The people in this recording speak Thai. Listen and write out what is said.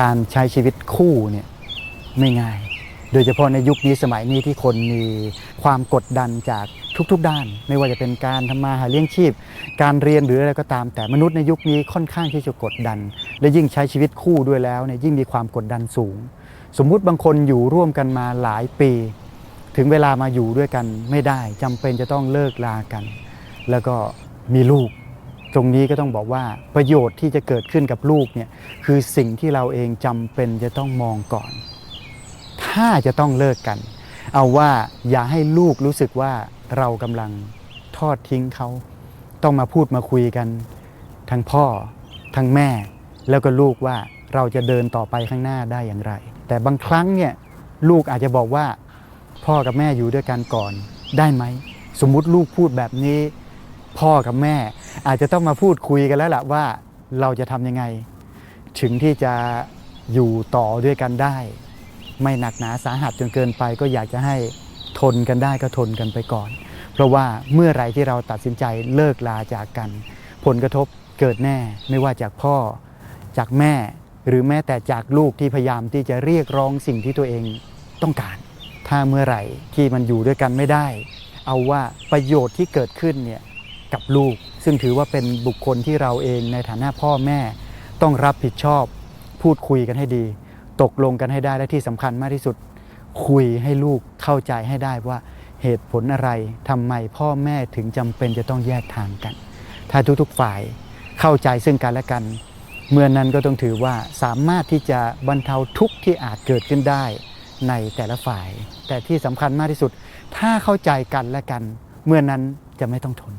การใช้ชีวิตคู่เนี่ยไม่ง่าย โดยเฉพาะในยุคนี้สมัยนี้ที่คนมีความกดดันจากทุกๆด้าน ไม่ว่าจะเป็นการทำมาหาเลี้ยงชีพ การเรียนหรืออะไรก็ตาม แต่มนุษย์ในยุคนี้ค่อนข้างที่จะกดดัน และยิ่งใช้ชีวิตคู่ด้วยแล้วเนี่ยยิ่งมีความกดดันสูง สมมุติบางคนอยู่ร่วมกันมาหลายปี ถึงเวลามาอยู่ด้วยกันไม่ได้จำเป็นจะต้องเลิกลากัน แล้วก็มีลูก ตรงนี้ก็ต้องบอกว่าประโยชน์ที่จะเกิดขึ้นกับลูกเนี่ยคือสิ่งที่เราเองจำเป็นจะต้องมองก่อน ถ้าจะต้องเลิกกัน เอาว่าอย่าให้ลูกรู้สึกว่าเรากำลังทอดทิ้งเขา ต้องมาพูดมาคุยกัน ทั้งพ่อ ทั้งแม่ แล้วก็ลูกว่าเราจะเดินต่อไปข้างหน้าได้อย่างไร แต่บางครั้งเนี่ยลูกอาจจะบอกว่า พ่อกับแม่อยู่ด้วยกันก่อนได้ไหม สมมุติลูกพูดแบบนี้ พ่อกับแม่ อาจจะต้องมาพูดคุยกันแล้วล่ะว่าเราจะทำยังไง ถึงที่จะอยู่ต่อด้วยกันได้ ไม่หนักหนาสาหัสจนเกินไปก็อยากจะให้ทนกันได้ก็ทนกันไปก่อน เพราะว่าเมื่อไรที่เราตัดสินใจเลิกลาจากกัน ผลกระทบเกิดแน่ไม่ว่าจากพ่อจากแม่ หรือแม้แต่จากลูกที่พยายามที่จะเรียกร้องสิ่งที่ตัวเองต้องการ ถ้าเมื่อไหร่ที่มันอยู่ด้วยกันไม่ได้ เอาว่าประโยชน์ที่เกิดขึ้นเนี่ย กับลูก ซึ่งถือว่าเป็นบุคคลที่เราเองในฐานะพ่อแม่ ต้องรับผิดชอบ พูดคุยกันให้ดี ตกลงกันให้ได้และที่สำคัญมากที่สุด คุยให้ลูกเข้าใจให้ได้ว่าเหตุผลอะไรทำไมพ่อแม่ถึงจำเป็นจะต้องแยกทางกัน ถ้าทุกๆฝ่ายเข้าใจซึ่งกันและกัน เมื่อนั้นก็ต้องถือว่าสามารถที่จะบรรเทาทุกข์ที่อาจเกิดขึ้นได้ในแต่ละฝ่าย แต่ที่สำคัญมากที่สุด ถ้าเข้าใจกันและกัน เมื่อนั้นจะไม่ต้องทน